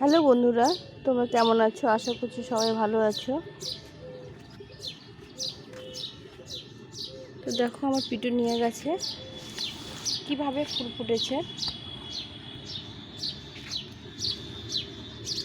Hello বন্ধুরা, তোমরা কেমন আছো? আশা করছি সবাই ভালো আছো। তো দেখো, আমার পিটু নিয়ে গেছে। কীভাবে ফুল ফুটেছে?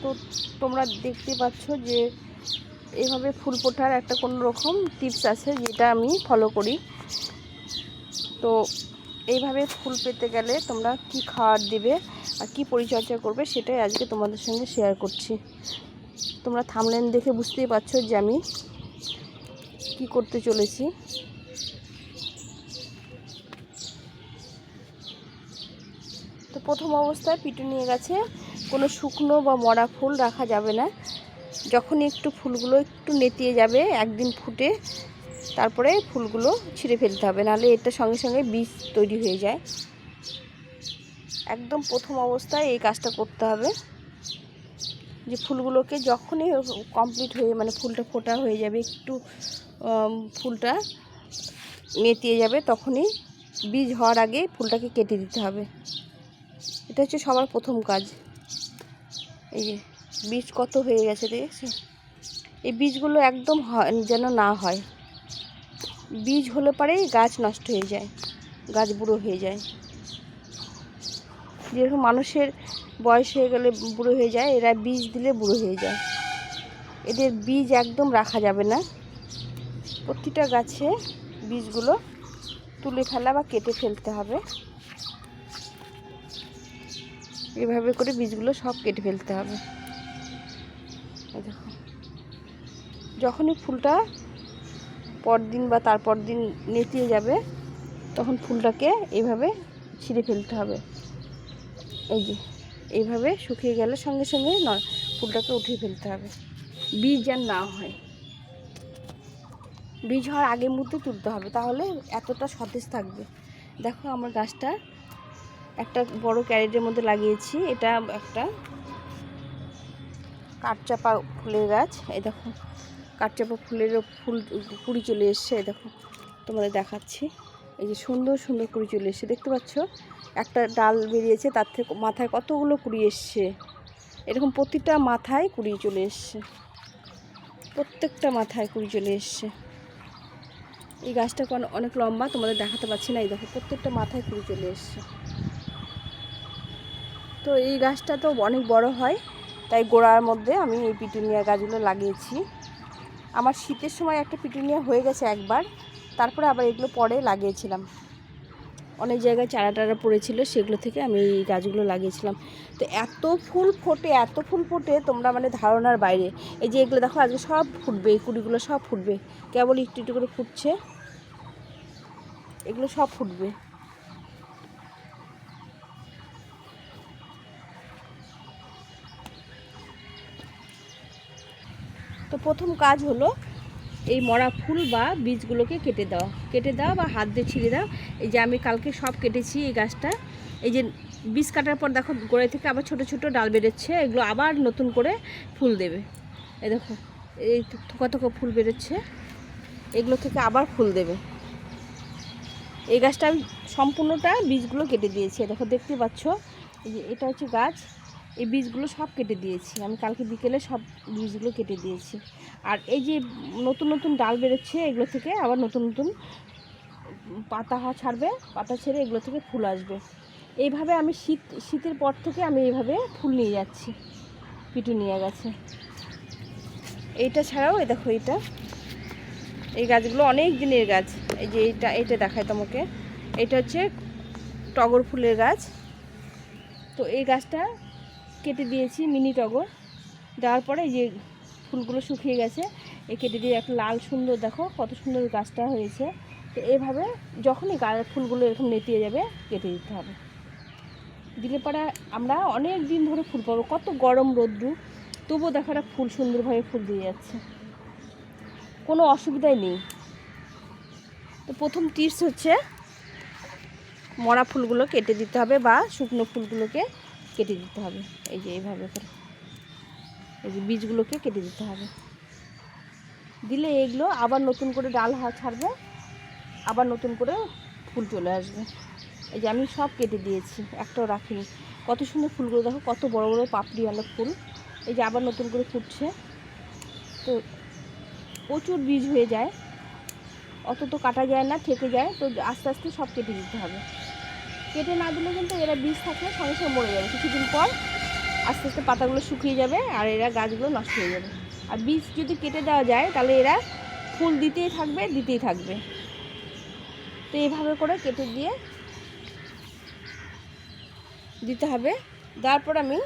তো তোমরা দেখতে পাচ্ছ যে এইভাবে ফুল ফোটার একটা কোনো রকম টিপস আছে যেটা আমি ফলো করি। তো এইভাবে ফুল পেতে গেলে তোমরা কি খাবার দিবে? আর কি পরিচর্যা করবে সেটাই আজকে তোমাদের সঙ্গে শেয়ার করছি। তোমরা থামলেন দেখে বুঝতেই পারছ যে আমি কি করতে চলেছি। তো প্রথম অবস্থায় পিটু নিয়ে গেছে, কোনো শুকনো বা মরা ফুল রাখা যাবে না। যখনই একটু ফুলগুলো একটু নেতিয়ে যাবে, একদিন ফুটে তারপরে ফুলগুলো ছিঁড়ে ফেলতে হবে, নাহলে এটা সঙ্গে সঙ্গে বীজ তৈরি হয়ে যায়। একদম প্রথম অবস্থায় এই কাজটা করতে হবে। যে ফুলগুলোকে যখনই কমপ্লিট হয়ে মানে ফুলটা ফোটা হয়ে যাবে, একটু ফুলটা মেতিয়ে যাবে, তখনই বীজ হওয়ার আগে ফুলটাকে কেটে দিতে হবে। এটা হচ্ছে সবার প্রথম কাজ। এই যে, বীজ কত হয়ে গেছে দেখেছি এই বীজগুলো একদম যেন না হয়। বীজ হলে পরেই গাছ নষ্ট হয়ে যায়, গাছ বুড়ো হয়ে যায়। যেরকম মানুষের বয়স হয়ে গেলে বুড়ো হয়ে যায়, এরা বীজ দিলে বুড়ো হয়ে যায়। এদের বীজ একদম রাখা যাবে না। প্রতিটা গাছে বীজগুলো তুলে ফেলা বা কেটে ফেলতে হবে। এভাবে করে বীজগুলো সব কেটে ফেলতে হবে। দেখো। যখনই ফুলটা পরদিন বা তারপর দিন নেতিয়ে যাবে, তখন ফুলটাকে এভাবে ছিঁড়ে ফেলতে হবে। এই যে, এইভাবে শুকিয়ে গেলে সঙ্গে সঙ্গে ফুলটাকে উঠিয়ে ফেলতে হবে। বীজ যেন না হয়। বীজ হওয়ার আগের মধ্যে তুলতে হবে, তাহলে এতটা সতেজ থাকবে। দেখো আমার গাছটা, একটা বড় ক্যারেটের মধ্যে লাগিয়েছি, এটা একটা কাঠচাপা ফুলের গাছ। এই দেখো, কাঠচাপা ফুলেরও ফুল কুড়ি চলে এসছে, এই দেখো, তোমাদের দেখাচ্ছি। এই যে সুন্দর সুন্দর কুড়ি চলে এসছে। দেখতে পাচ্ছ? একটা ডাল বেরিয়েছে, তার থেকে মাথায় কতগুলো কুড়ি এসছে। এরকম প্রতিটা মাথায় কুড়ি চলে এসছে। প্রত্যেকটা মাথায় কুড়ি চলে এসছে। এই গাছটা কোন- অনেক লম্বা, তোমাদের দেখাতে পাচ্ছি না। এই দেখো, প্রত্যেকটা মাথায় কুড়ি চলে এসছে। তো এই গাছটা তো অনেক বড় হয়, তাই গোড়ার মধ্যে আমি এই পিটুনিয়া গাছগুলো লাগিয়েছি। আমার শীতের সময় একটা পিটুনিয়া হয়ে গেছে একবার। তারপরে আবার এগুলো পরে লাগিয়েছিলাম। অনেক জায়গায় চারা টারা পড়েছিল, সেগুলো থেকে আমি এই গাছগুলো লাগিয়েছিলাম। তো এত ফুল ফোটে, এত ফুল ফোটে তোমরা মানে ধারণার বাইরে। এই যে এগুলো দেখো, আজকে সব ফুটবে, এই কুড়িগুলো সব ফুটবে। কেবল একটু একটু করে ফুটছে। এগুলো সব ফুটবে। তো প্রথম কাজ হলো এই মরা ফুল বা বীজগুলোকে কেটে দেওয়া কেটে দেওয়া বা হাত দিয়ে ছিঁড়ে দাও। এই যে আমি কালকে সব কেটেছি এই গাছটা। এই যে বীজ কাটার পর দেখো গোড়ায় থেকে আবার ছোট ছোট ডাল বেরোচ্ছে, এগুলো আবার নতুন করে ফুল দেবে। এই দেখো, এই থোকা থোকা ফুল বেরোচ্ছে। এগুলো থেকে আবার ফুল দেবে। এই গাছটা আমি সম্পূর্ণটা বীজগুলো কেটে দিয়েছি। দেখো, দেখতে পাচ্ছ? এই যে এটা হচ্ছে গাছ। এই বীজগুলো সব কেটে দিয়েছি। আমি কালকে বিকেলে সব বীজগুলো কেটে দিয়েছি। আর এই যে নতুন নতুন ডাল বেরোচ্ছে, এগুলো থেকে আবার নতুন নতুন পাতা ছাড়বে, পাতা ছেড়ে এগুলো থেকে ফুল আসবে। এইভাবে আমি শীত, শীতের পর থেকে আমি এইভাবে ফুল নিয়ে যাচ্ছি, পিটু নিয়ে গেছে। এইটা ছাড়াও এই দেখো এইটা। এই গাছগুলো অনেক দিনের গাছ। এই যে এইটা এইটা দেখায় তোমাকে। এটা হচ্ছে টগর ফুলের গাছ। তো এই গাছটা কেটে দিয়েছি মিনি টগর। দেওয়ার পরে যে ফুলগুলো শুকিয়ে গেছে এ কেটে দিয়ে একটা লাল সুন্দর দেখো কত সুন্দর গাছটা হয়েছে। তো এভাবে যখনই গা ফুলগুলো এরকম নেতিয়ে যাবে, কেটে দিতে হবে। দিলে পরে আমরা অনেক দিন ধরে ফুল পাবো, কত গরম রোদ্রু। তবুও দেখো একটা ফুল সুন্দরভাবে ফুল দিয়ে যাচ্ছে। কোনো অসুবিধাই নেই। তো প্রথম টিপস হচ্ছে, মরা ফুলগুলো কেটে দিতে হবে বা শুকনো ফুলগুলোকে কেটে দিতে হবে। এই যে এইভাবে করে। এই যে বীজগুলোকে কেটে দিতে হবে। দিলে এগুলো আবার নতুন করে ডাল ছাড়বে, আবার নতুন করে ফুল চলে আসবে। এই যে আমি সব কেটে দিয়েছি, একটাও রাখিনি। কত সুন্দর ফুলগুলো দেখো, কত বড় বড় পাপড়িওয়ালা ফুল। এই যে আবার নতুন করে ফুটছে। তো প্রচুর বীজ হয়ে যায়। অত তো কাটা যায় না, থেকে যায়। তো আস্তে আস্তে সব কেটে দিতে হবে। কেটে না দিলে কিন্তু এরা বীজ থাকলে সঙ্গে সঙ্গে মরে যাবে। কিছুদিন পর আস্তে আস্তে পাতাগুলো শুকিয়ে যাবে আর এরা গাছগুলো নষ্ট হয়ে যাবে। আর বীজ যদি কেটে দেওয়া যায়, তাহলে এরা ফুল দিতেই থাকবে দিতেই থাকবে। তো এইভাবে করে কেটে দিয়ে দিতে হবে। তারপর আমি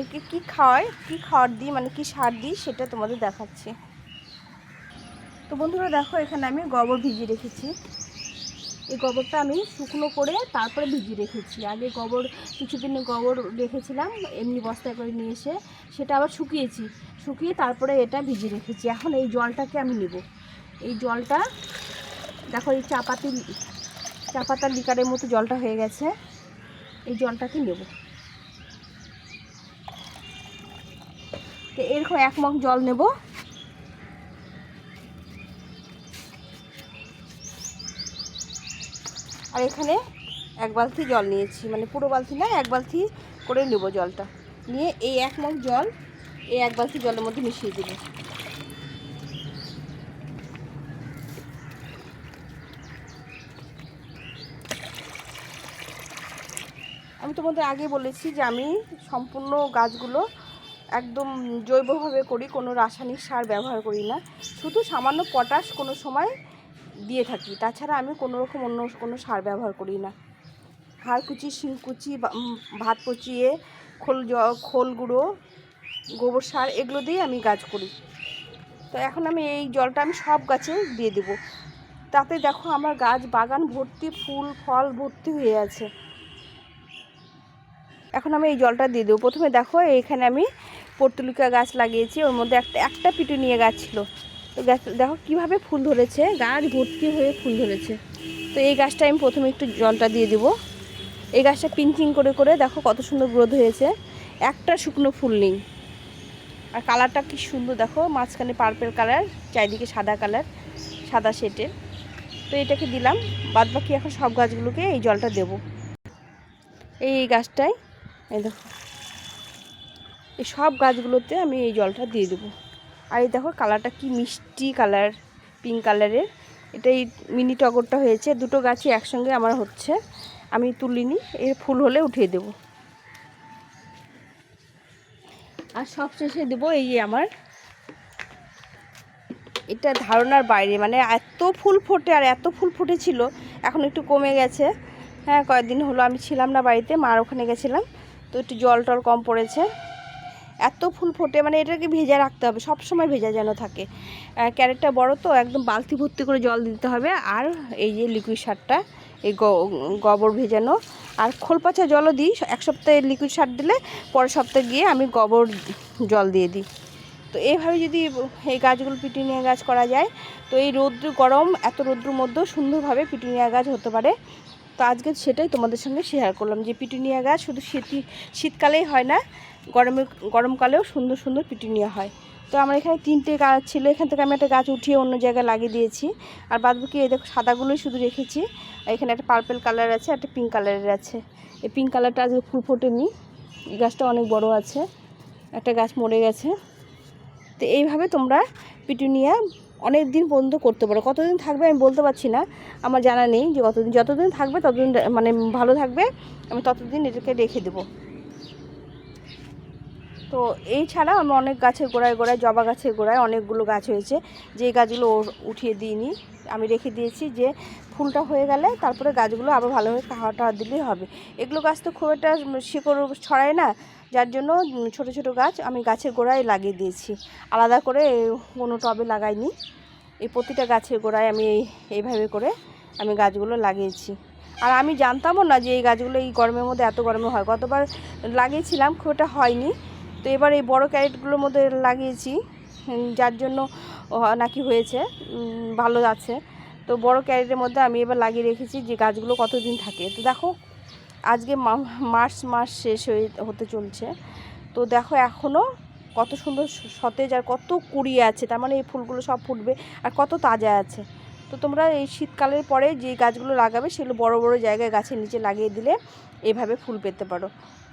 একে কী খাওয়াই, কী খাওয়ার দিই মানে কী সার দিই, সেটা তোমাদের দেখাচ্ছি। তো বন্ধুরা দেখো, এখানে আমি গোবর ভিজিয়ে রেখেছি। এই গোবরটা আমি শুকনো করে তারপরে ভিজিয়ে রেখেছি। আগে গোবর, কিছুদিন গোবর রেখেছিলাম, এমনি বস্তায় করে নিয়ে এসে সেটা আবার শুকিয়েছি। শুকিয়ে তারপরে এটা ভিজিয়ে রেখেছি। এখন এই জলটাকে আমি নেব। এই জলটা, দেখো এই চাপাতি, চাপাতার লিকারের মতো জলটা হয়ে গেছে। এই জলটাকে নেব। তো এরকম এক মগ জল নেব। আর এখানে এক বালতি জল নিয়েছি মানে পুরো বালতি না, এক বালতি করে নেব জলটা। নিয়ে এই এক মগ জল, এই এক বালতি জলের মধ্যে মিশিয়ে দেবো। আমি তোমাদের আগে বলেছি যে আমি সম্পূর্ণ গাছগুলো একদম জৈবভাবে করি, কোনো রাসায়নিক সার ব্যবহার করি না। শুধু সামান্য পটাশ কোনো সময় দিয়ে থাকি। তাছাড়া আমি কোনো রকম অন্য কোনো সার ব্যবহার করি না। হাড় কুচি শিংকুচি বা- উম, ভাত পচিয়ে খোল খোল গুঁড়ো গোবর সার এগুলো দিয়ে আমি গাছ করি। তো এখন আমি এই জলটা আমি সব গাছে দিয়ে দেবো। তাতে দেখো আমার গাছ বাগান ভর্তি ফুল ফল ভর্তি হয়ে আছে। এখন আমি এই জলটা দিয়ে দেবো। প্রথমে দেখো এইখানে আমি পর্তুলিকা গাছ লাগিয়েছি। ওর মধ্যে একটা একটা পিটুনিয়া গাছ ছিল। তো গাছ দেখো কীভাবে ফুল ধরেছে, গাছ ভর্তি হয়ে ফুল ধরেছে। তো এই গাছটা আমি প্রথমে একটু জলটা দিয়ে দেবো। এই গাছটা পিঞ্চিং করে করে দেখো কত সুন্দর গ্রোথ হয়েছে। একটা শুকনো ফুল নেই। আর কালারটা কি সুন্দর দেখো, মাঝখানে পার্পেল কালার চারিদিকে সাদা কালার সাদা শেটের তো এটাকে দিলাম, বাদ বাকি এখন সব গাছগুলোকে এই জলটা দেবো। এই গাছটায়, এই দেখো, এই সব গাছগুলোতে আমি এই জলটা দিয়ে দেবো। আর এই দেখো কালারটা কি মিষ্টি কালার পিঙ্ক কালারের এটা এই মিনি টগরটা হয়েছে। দুটো গাছই একসঙ্গে আমার হচ্ছে। আমি তুলিনি, এর ফুল হলে উঠিয়ে দেব। আর সবশেষে দেবো এই যে আমার। এটা ধারণার বাইরে মানে এত ফুল ফোটে আর এত ফুল ফুটেছিল, এখন একটু কমে গেছে। হ্যাঁ কয়েকদিন হলো আমি ছিলাম না বাড়িতে, মার ওখানে গেছিলাম। তো একটু জল টল কম পড়েছে। এত ফুল ফোটে মানে এটাকে ভেজা রাখতে হবে সব সময় ভেজা যেন থাকে। ক্যারেটটা বড় তো, একদম বালতি ভর্তি করে জল দিতে হবে, আর এই যে লিকুইড সারটা, এই গোবর ভেজানো, আর খোল পচা জলও দিই এক সপ্তাহে লিকুইড সার দিলে, পরের সপ্তাহে গিয়ে আমি গোবর জল দিয়ে দিই। তো এইভাবে যদি এই গাছগুলো পিটুনিয়া গাছ করা যায়, তো এই রৌদ্র গরম, এত রৌদ্রের মধ্যেও সুন্দরভাবে পিটুনিয়া গাছ হতে পারে। তো আজকে সেটাই তোমাদের সঙ্গে শেয়ার করলাম যে পিটুনিয়া গাছ শুধু শীতই, শীতকালেই হয় না, গরমে, গরমকালেও সুন্দর সুন্দর পিটুনিয়া হয়। তো আমার এখানে তিনটে গাছ ছিল, এখান থেকে আমি একটা গাছ উঠিয়ে অন্য জায়গায় লাগিয়ে দিয়েছি। আর বাদ বাকি এই দেখো সাদাগুলোই শুধু রেখেছি। এখানে একটা পার্পেল কালার আছে, একটা পিঙ্ক কালারের আছে। এই পিঙ্ক কালারটা আজকে ফুল ফোটেনি, এই গাছটা অনেক বড় আছে, একটা গাছ মরে গেছে। তো এইভাবে তোমরা পিটুনিয়া অনেক দিন পর্যন্ত করতে পারো। কতদিন থাকবে আমি বলতে পারছি না। আমার জানা নেই যে কতদিন, যতদিন থাকবে ততদিন মানে ভালো থাকবে। আমি ততদিন এটাকে রেখে দেবো। তো এই ছাড়া আমি অনেক গাছের গোড়ায় গোড়ায়, জবা গাছের গোড়ায় অনেকগুলো গাছ হয়েছে। যে গাছগুলো উঠিয়ে দিইনি, আমি রেখে দিয়েছি যে ফুলটা হয়ে গেলে তারপরে গাছগুলো আবার ভালোভাবে খাওয়া টাওয়া দিলেই হবে। এগুলো গাছ তো খুব একটা শিকড় ছড়ায় না। যার জন্য ছোট ছোট গাছ আমি গাছের গোড়ায় লাগিয়ে দিয়েছি। আলাদা করে কোনো টবে লাগাইনি। এই প্রতিটা গাছের গোড়ায় আমি এই, এইভাবে করে আমি গাছগুলো লাগিয়েছি। আর আমি জানতামও না যে এই গাছগুলো এই গরমের মধ্যে এত গরমে হয়। গতবার লাগিয়েছিলাম, খুব একটা হয়নি। তো এবার এই বড় ক্যারেটগুলোর মধ্যে লাগিয়েছি যার জন্য নাকি হয়েছে ভালো আছে। তো বড় ক্যারেটের মধ্যে আমি এবার লাগিয়ে রেখেছি যে গাছগুলো কতদিন থাকে। তো দেখো আজকে মার্চ মাস শেষ হয়ে হতে চলছে। তো দেখো এখনও কত সুন্দর সতেজ আর কত কুড়ি আছে, তার মানে এই ফুলগুলো সব ফুটবে আর কত তাজা আছে। তো তোমরা এই শীতকালের পরে যে গাছগুলো লাগাবে সেগুলো বড় বড় জায়গায় গাছের নিচে লাগিয়ে দিলে এইভাবে ফুল পেতে পারো।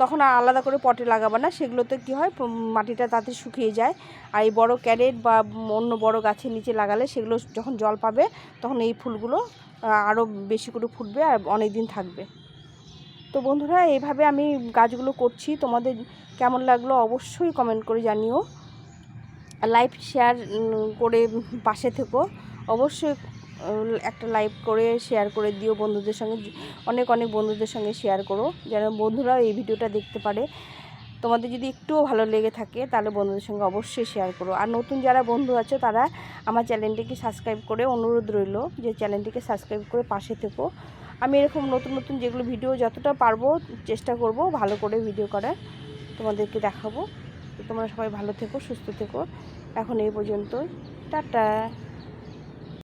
তখন আর আলাদা করে পটে লাগাবে না, সেগুলোতে কী হয় মাটিটা তাতে শুকিয়ে যায়। আর এই বড় ক্যারেট বা অন্য বড় গাছের নিচে লাগালে সেগুলো যখন জল পাবে, তখন এই ফুলগুলো আরও বেশি করে ফুটবে আর অনেক দিন থাকবে। তো বন্ধুরা এইভাবে আমি গাছগুলো করছি। তোমাদের কেমন লাগল অবশ্যই কমেন্ট করে জানিও। লাইভ শেয়ার করে পাশে থেকো। অবশ্যই একটা লাইভ করে শেয়ার করে দিও বন্ধুদের সঙ্গে। অনেক অনেক বন্ধুদের সঙ্গে শেয়ার করো, যেন বন্ধুরাও এই ভিডিওটা দেখতে পারে। তোমাদের যদি একটুও ভালো লেগে থাকে, তাহলে বন্ধুদের সঙ্গে অবশ্যই শেয়ার করো। আর নতুন যারা বন্ধু আছে, তারা আমার চ্যানেলটিকে সাবস্ক্রাইব করে অনুরোধ রইল যে চ্যানেলটিকে সাবস্ক্রাইব করে পাশে থেকো। আমি এরকম নতুন নতুন যেগুলো ভিডিও যতটা পারব চেষ্টা করব ভালো করে ভিডিও করার। তোমাদেরকে দেখাবো। তোমরা সবাই ভালো থেকো, সুস্থ থেকো। এখন এই পর্যন্ত টাটা।